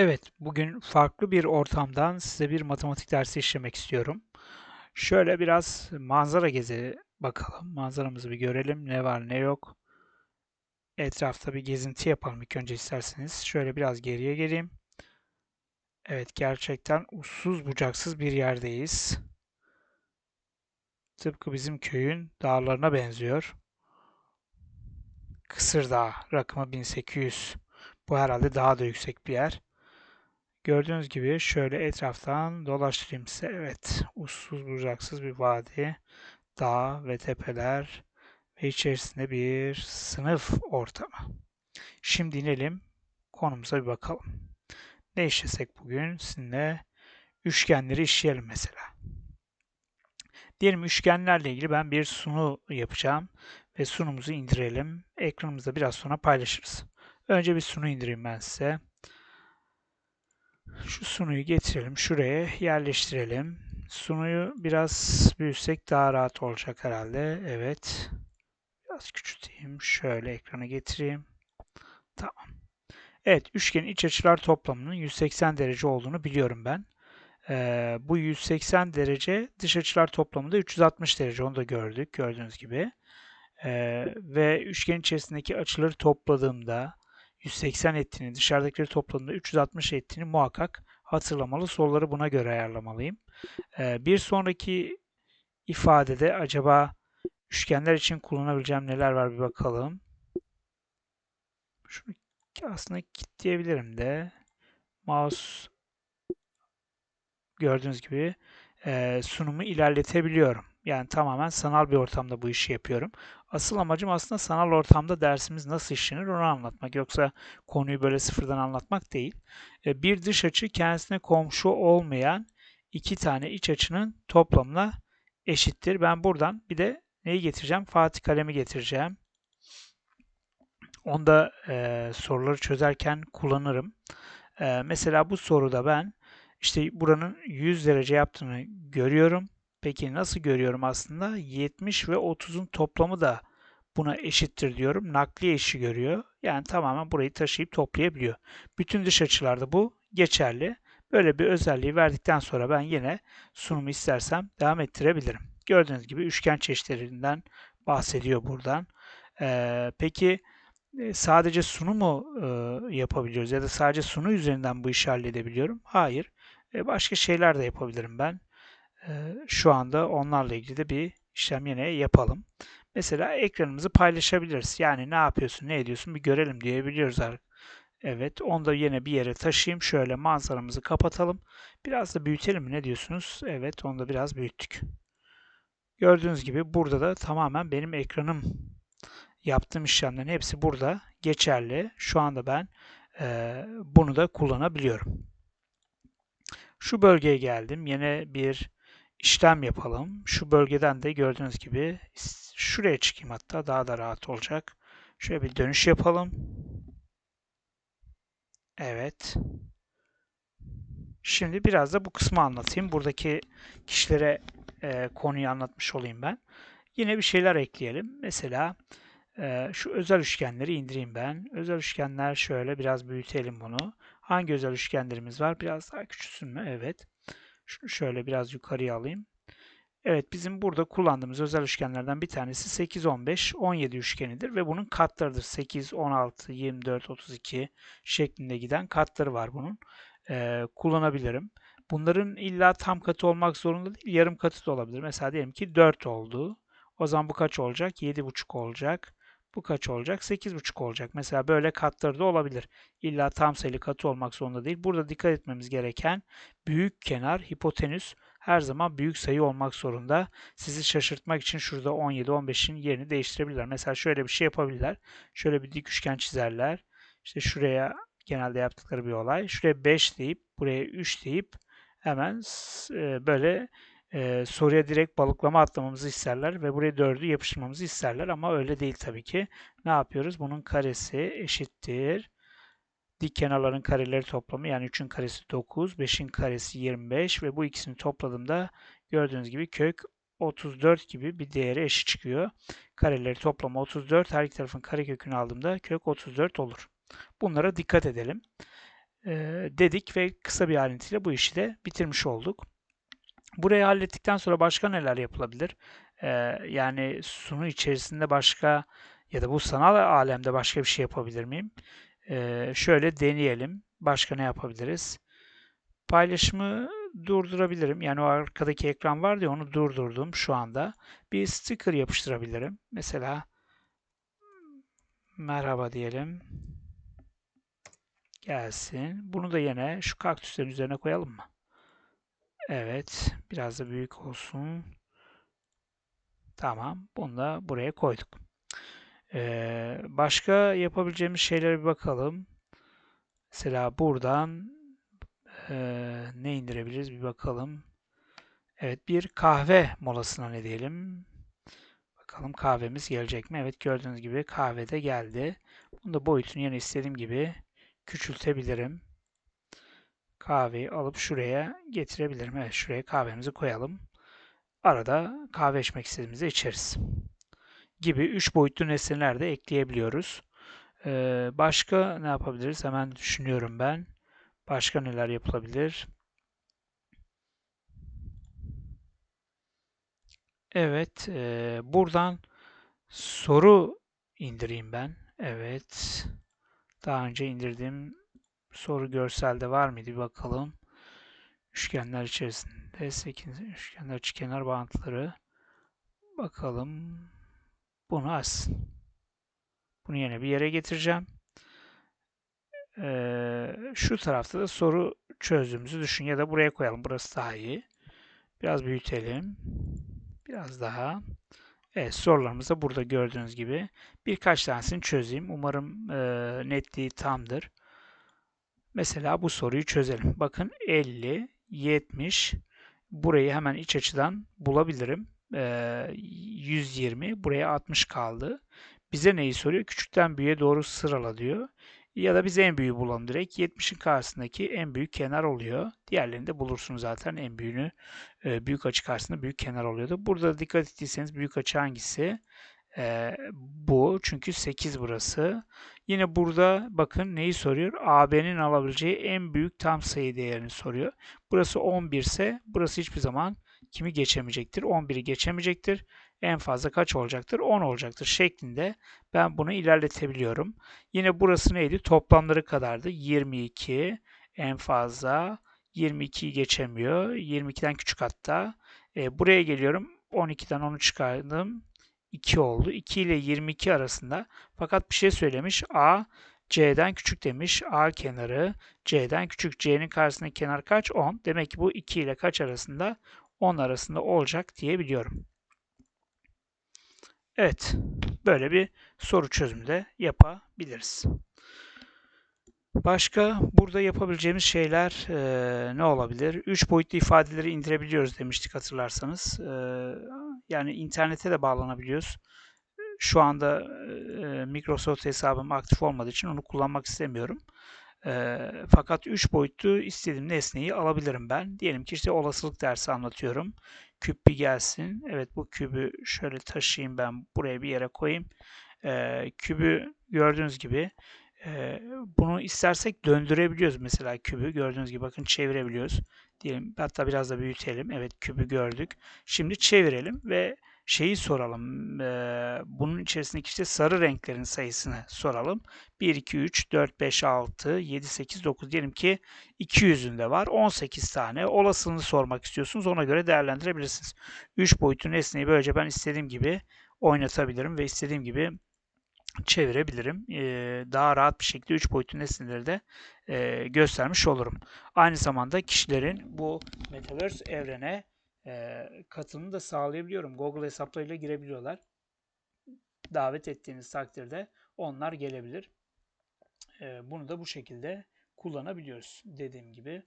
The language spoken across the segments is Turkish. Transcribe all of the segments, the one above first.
Evet, bugün farklı bir ortamdan size bir matematik dersi işlemek istiyorum. Şöyle biraz manzara gezi bakalım. Manzaramızı bir görelim. Ne var ne yok. Etrafta bir gezinti yapalım ilk önce isterseniz. Şöyle biraz geriye geleyim. Evet, gerçekten uçsuz bucaksız bir yerdeyiz. Tıpkı bizim köyün dağlarına benziyor. Kısır Dağı, rakımı 1800. Bu herhalde daha da yüksek bir yer. Gördüğünüz gibi şöyle etraftan dolaştırayım size. Evet, uçsuz bucaksız bir vadi, dağ ve tepeler ve içerisinde bir sınıf ortamı. Şimdi inelim, konumuza bir bakalım. Ne işlesek bugün? Sizinle üçgenleri işleyelim mesela. Diyelim üçgenlerle ilgili ben bir sunu yapacağım ve sunumuzu indirelim. Ekranımızda biraz sonra paylaşırız. Önce bir sunu indireyim ben size. Şu sunuyu getirelim. Şuraya yerleştirelim. Sunuyu biraz büyütsek daha rahat olacak herhalde. Evet. Biraz küçülteyim. Şöyle ekrana getireyim. Tamam. Evet. Üçgenin iç açılar toplamının 180 derece olduğunu biliyorum ben. Ee, bu 180 derece dış açılar toplamında 360 derece. Onu da gördük. Gördüğünüz gibi. Ee, ve üçgen içerisindeki açıları topladığımda 180 ettiğini, dışarıdakileri topladığında 360 ettiğini muhakkak hatırlamalı. Soruları buna göre ayarlamalıyım. Ee, bir sonraki ifadede acaba üçgenler için kullanabileceğim neler var bir bakalım. Şunu aslında kilitleyebilirim de. Mouse gördüğünüz gibi e, sunumu ilerletebiliyorum. Yani tamamen sanal bir ortamda bu işi yapıyorum. Asıl amacım aslında sanal ortamda dersimiz nasıl işlenir onu anlatmak. Yoksa konuyu böyle sıfırdan anlatmak değil. E, bir dış açı kendisine komşu olmayan iki tane iç açının toplamına eşittir. Ben buradan bir de neyi getireceğim? Fatih kalemi getireceğim. Onda e, soruları çözerken kullanırım. E, mesela bu soruda ben işte buranın 100 derece yaptığını görüyorum. Peki nasıl görüyorum aslında? 70 ve 30'un toplamı da buna eşittir diyorum. Nakliye işi görüyor. Yani tamamen burayı taşıyıp toplayabiliyor. Bütün dış açılarda bu geçerli. Böyle bir özelliği verdikten sonra ben yine sunumu istersem devam ettirebilirim. Gördüğünüz gibi üçgen çeşitlerinden bahsediyor buradan. Ee, peki e, sadece sunu mu e, yapabiliyoruz ya da sadece sunu üzerinden bu işi halledebiliyorum? Hayır. E, başka şeyler de yapabilirim ben. Şu anda onlarla ilgili de bir işlem yine yapalım. Mesela ekranımızı paylaşabiliriz. Yani ne yapıyorsun, ne ediyorsun bir görelim diyebiliyoruz. Evet, onu da yine bir yere taşıyayım. Şöyle manzaramızı kapatalım. Biraz da büyütelim mi? Ne diyorsunuz? Evet, onu da biraz büyüttük. Gördüğünüz gibi burada da tamamen benim ekranım yaptığım işlemlerin hepsi burada geçerli. Şu anda ben e, bunu da kullanabiliyorum. Şu bölgeye geldim. Yine bir işlem yapalım. Şu bölgeden de gördüğünüz gibi şuraya çıkayım hatta daha da rahat olacak. Şöyle bir dönüş yapalım. Evet. Şimdi biraz da bu kısmı anlatayım. Buradaki kişilere e, konuyu anlatmış olayım ben. Yine bir şeyler ekleyelim. Mesela e, şu özel üçgenleri indireyim ben. Özel üçgenler şöyle biraz büyütelim bunu. Hangi özel üçgenlerimiz var? Biraz daha küçülsün mü? Evet. Şunu şöyle biraz yukarıya alayım. Evet bizim burada kullandığımız özel üçgenlerden bir tanesi 8, 15, 17 üçgenidir ve bunun katlarıdır. 8, 16, 24, 32 şeklinde giden katları var bunun. Ee, kullanabilirim. Bunların illa tam katı olmak zorunda değil, yarım katı da olabilir. Mesela diyelim ki 4 oldu. O zaman bu kaç olacak? 7,5 olacak. Bu kaç olacak? 8,5 olacak. Mesela böyle katları da olabilir. İlla tam sayılı katı olmak zorunda değil. Burada dikkat etmemiz gereken büyük kenar hipotenüs her zaman büyük sayı olmak zorunda. Sizi şaşırtmak için şurada 17, 15'in yerini değiştirebilirler. Mesela şöyle bir şey yapabilirler. Şöyle bir dik üçgen çizerler. İşte şuraya genelde yaptıkları bir olay. Şuraya 5 deyip buraya 3 deyip hemen e, böyle e, soruya direkt balıklama atlamamızı isterler ve buraya 4'ü yapıştırmamızı isterler ama öyle değil tabii ki. Ne yapıyoruz? Bunun karesi eşittir. Dik kenarların kareleri toplamı yani 3'ün karesi 9, 5'in karesi 25 ve bu ikisini topladığımda gördüğünüz gibi kök 34 gibi bir değere eşit çıkıyor. Kareleri toplamı 34. Her iki tarafın karekökünü aldığımda kök 34 olur. Bunlara dikkat edelim. e, dedik ve kısa bir ayrıntıyla bu işi de bitirmiş olduk. Burayı hallettikten sonra başka neler yapılabilir? E, yani sunu içerisinde başka ya da bu sanal alemde başka bir şey yapabilir miyim? E, şöyle deneyelim. Başka ne yapabiliriz? Paylaşımı durdurabilirim. Yani o arkadaki ekran var diye onu durdurdum şu anda. Bir sticker yapıştırabilirim. Mesela merhaba diyelim. Gelsin. Bunu da yine şu kaktüslerin üzerine koyalım mı? Evet. Biraz da büyük olsun. Tamam. Bunu da buraya koyduk. Ee, başka yapabileceğimiz şeylere bir bakalım. Mesela buradan e, ne indirebiliriz bir bakalım. Evet bir kahve molasına ne diyelim. Bakalım kahvemiz gelecek mi? Evet gördüğünüz gibi kahve de geldi. Bunu da boyutunu yine istediğim gibi küçültebilirim. Kahveyi alıp şuraya getirebilirim. Evet şuraya kahvemizi koyalım. Arada kahve içmek istediğimizde içeriz. Gibi 3 boyutlu nesneler de ekleyebiliyoruz. Ee, başka ne yapabiliriz? Hemen düşünüyorum ben. Başka neler yapılabilir? Evet, e, buradan soru indireyim ben. Evet. Daha önce indirdiğim soru görselde var mıydı? Bir bakalım. Üçgenler içerisinde 8 üçgenler açıkenar bağıntıları. Bakalım. Bunu az. Bunu yine bir yere getireceğim. Ee, şu tarafta da soru çözdüğümüzü düşün ya da buraya koyalım. Burası daha iyi. Biraz büyütelim. Biraz daha. Evet sorularımız da burada gördüğünüz gibi. Birkaç tanesini çözeyim. Umarım e, netliği tamdır. Mesela bu soruyu çözelim. Bakın 50, 70. Burayı hemen iç açıdan bulabilirim. E, 120. Buraya 60 kaldı. Bize neyi soruyor? Küçükten büyüğe doğru sırala diyor. Ya da biz en büyüğü bulalım direkt. 70'in karşısındaki en büyük kenar oluyor. Diğerlerini de bulursunuz zaten en büyüğünü. E, büyük açı karşısında büyük kenar oluyordu. Burada dikkat ettiyseniz büyük açı hangisi? E, bu. Çünkü 8 burası. Yine burada bakın neyi soruyor? AB'nin alabileceği en büyük tam sayı değerini soruyor. Burası 11 ise burası hiçbir zaman kimi geçemeyecektir? 11'i geçemeyecektir. En fazla kaç olacaktır? 10 olacaktır şeklinde ben bunu ilerletebiliyorum. Yine burası neydi? Toplamları kadardı. 22 en fazla. 22'yi geçemiyor. 22'den küçük hatta. E, buraya geliyorum. 12'den 10'u çıkardım. 2 oldu. 2 ile 22 arasında. Fakat bir şey söylemiş. A C'den küçük demiş. A kenarı C'den küçük. C'nin karşısındaki kenar kaç? 10. Demek ki bu 2 ile kaç arasında? 10 arasında olacak diyebiliyorum. Evet. Böyle bir soru çözümü de yapabiliriz. Başka burada yapabileceğimiz şeyler e, ne olabilir? 3 boyutlu ifadeleri indirebiliyoruz demiştik hatırlarsanız. E, yani internete de bağlanabiliyoruz. Şu anda e, Microsoft hesabım aktif olmadığı için onu kullanmak istemiyorum. E, fakat 3 boyutlu istediğim nesneyi alabilirim ben. Diyelim ki işte olasılık dersi anlatıyorum. Küp bir gelsin. Evet bu kübü şöyle taşıyayım ben buraya bir yere koyayım. E, kübü gördüğünüz gibi bunu istersek döndürebiliyoruz mesela kübü. Gördüğünüz gibi bakın çevirebiliyoruz. Diyelim hatta biraz da büyütelim. Evet kübü gördük. Şimdi çevirelim ve şeyi soralım. Bunun içerisindeki işte sarı renklerin sayısını soralım. 1, 2, 3, 4, 5, 6, 7, 8, 9 diyelim ki 200'ünde var. 18 tane olasılığını sormak istiyorsunuz. Ona göre değerlendirebilirsiniz. 3 boyutlu nesneyi böylece ben istediğim gibi oynatabilirim ve istediğim gibi çevirebilirim. daha rahat bir şekilde 3 boyutlu nesneleri de göstermiş olurum. Aynı zamanda kişilerin bu Metaverse evrene katılımını da sağlayabiliyorum. Google hesaplarıyla girebiliyorlar. Davet ettiğiniz takdirde onlar gelebilir. bunu da bu şekilde kullanabiliyoruz. Dediğim gibi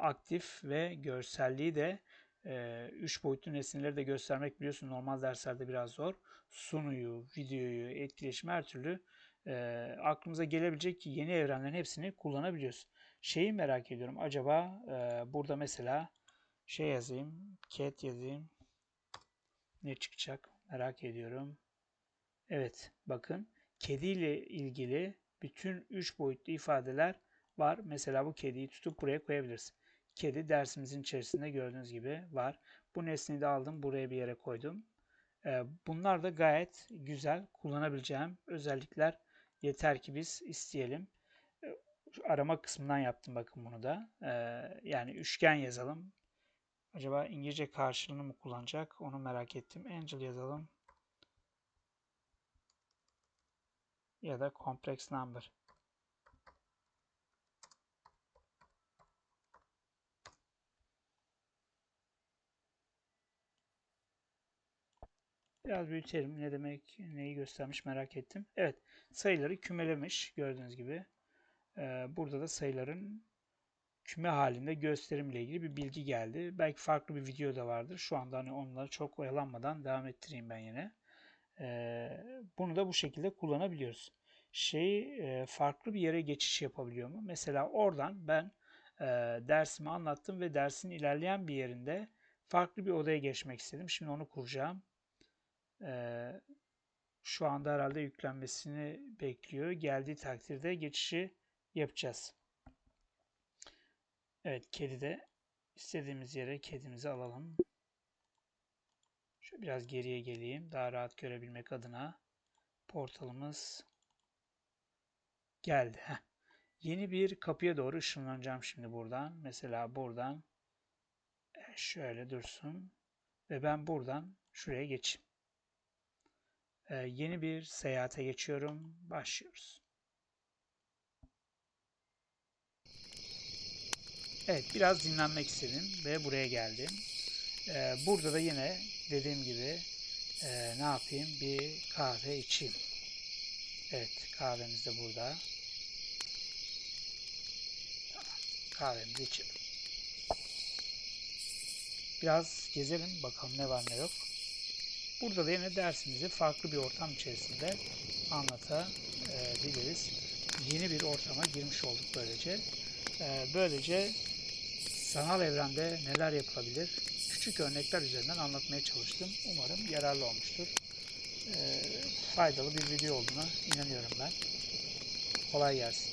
aktif ve görselliği de 3 boyutlu nesneleri de göstermek biliyorsun normal derslerde biraz zor. Sunuyu, videoyu, etkileşim her türlü e, aklımıza gelebilecek yeni evrenlerin hepsini kullanabiliyoruz. Şeyi merak ediyorum. Acaba e, burada mesela şey yazayım, cat yazayım. Ne çıkacak? Merak ediyorum. Evet, bakın kedi ile ilgili bütün 3 boyutlu ifadeler var. Mesela bu kediyi tutup buraya koyabiliriz. Kedi dersimizin içerisinde gördüğünüz gibi var. Bu nesneyi de aldım buraya bir yere koydum. Ee, bunlar da gayet güzel kullanabileceğim özellikler. Yeter ki biz isteyelim. Ee, şu arama kısmından yaptım bakın bunu da. Ee, yani üçgen yazalım. Acaba İngilizce karşılığını mı kullanacak? Onu merak ettim. Angel yazalım. Ya da complex number. Biraz büyütelim. Ne demek, neyi göstermiş merak ettim. Evet, sayıları kümelemiş gördüğünüz gibi. Ee, burada da sayıların küme halinde gösterimle ilgili bir bilgi geldi. Belki farklı bir video da vardır. Şu anda hani onları çok oyalanmadan devam ettireyim ben yine. Ee, bunu da bu şekilde kullanabiliyoruz. Şey e, farklı bir yere geçiş yapabiliyor mu? Mesela oradan ben e, dersimi anlattım ve dersin ilerleyen bir yerinde farklı bir odaya geçmek istedim. Şimdi onu kuracağım. Ee, şu anda herhalde yüklenmesini bekliyor. Geldiği takdirde geçişi yapacağız. Evet, kedi de istediğimiz yere kedimizi alalım. Şöyle biraz geriye geleyim. Daha rahat görebilmek adına. Portalımız geldi. Heh. Yeni bir kapıya doğru ışınlanacağım şimdi buradan. Mesela buradan e, şöyle dursun. Ve ben buradan şuraya geçeyim. Ee, yeni bir seyahate geçiyorum. Başlıyoruz. Evet, biraz dinlenmek istedim ve buraya geldim. Ee, burada da yine dediğim gibi e, ne yapayım? Bir kahve içeyim. Evet, kahvemiz de burada. Kahvemizi içelim. Biraz gezelim, bakalım ne var ne yok. Burada da yine dersimizi farklı bir ortam içerisinde anlatabiliriz. Yeni bir ortama girmiş olduk böylece. Ee, böylece sanal evrende neler yapılabilir? Küçük örnekler üzerinden anlatmaya çalıştım. Umarım yararlı olmuştur. Ee, faydalı bir video olduğuna inanıyorum ben. Kolay gelsin.